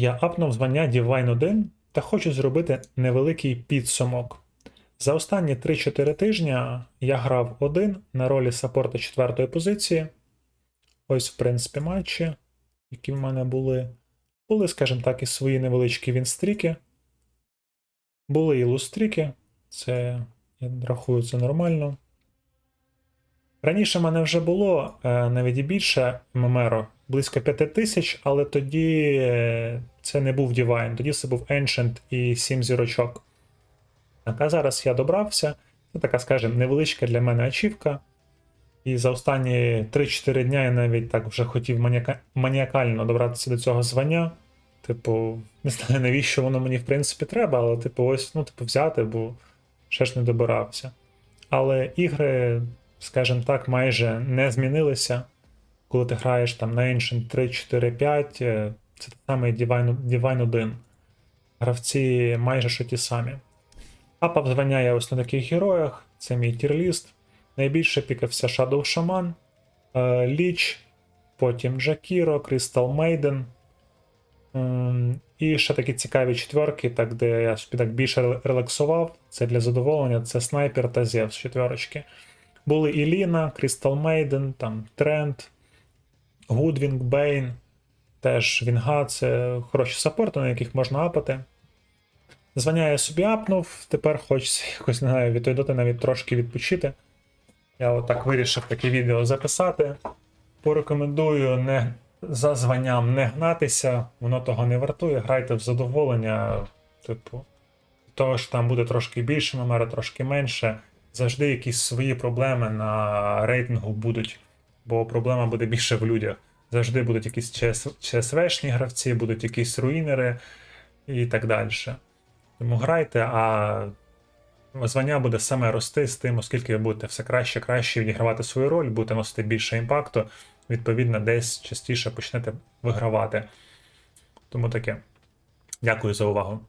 Я апнув звання Divine 1 та хочу зробити невеликий підсумок. За останні 3-4 тижня я грав один на ролі саппорта 4 позиції. Ось, в принципі, матчі, які в мене були. Були, скажімо так, і свої невеличкі вінстріки. Були і лустріки. Це, я рахую, це нормально. Раніше в мене вже було е, навіть і більше ММР, близько 5 тисяч, але тоді е, це не був Divine, тоді це був Ancient і 7 зірочок. Так, а зараз я добрався. Це така, скажімо, невеличка для мене ачівка. І за останні 3-4 дня я навіть так вже хотів маніака... маніакально добратися до цього звання. Типу, не знаю, навіщо воно мені в принципі треба, але, типу, ось, ну, типу, взяти, бо ще ж не добирався. Але ігри, скажімо так, майже не змінилися. Коли ти граєш там на Ancient 3, 4, 5, е, це те саме Divine, Divine 1. Гравці майже що ті самі. Апав звання ось на таких героях, це мій тірліст. Найбільше пікався Shadow Shaman, е, Ліч, потім Джакіро, Crystal Maiden. І ще такі цікаві четверки, так, де я собі так більше релаксував. Це для задоволення, це снайпер та Зевс четверочки. Були і Ліна, Crystal Maiden, там Трент, Гудвінг, Бейн, теж Вінга, це хороші саппорти, на яких можна апати. Звання я собі апнув, тепер хочеться якось не знаю, від тої доти навіть трошки відпочити. Я отак вирішив таке відео записати. Порекомендую не за званням не гнатися, воно того не вартує. Грайте в задоволення, типу, того що там буде трошки більше номера, трошки менше. Завжди якісь свої проблеми на рейтингу будуть, бо проблема буде більше в людях. Завжди будуть якісь ЧС, ЧСВшні гравці, будуть якісь руїнери і так далі. Тому грайте, а звання буде саме рости з тим, оскільки ви будете все краще краще відігравати свою роль, будете носити більше імпакту, відповідно, десь частіше почнете вигравати. Тому таке. Дякую за увагу.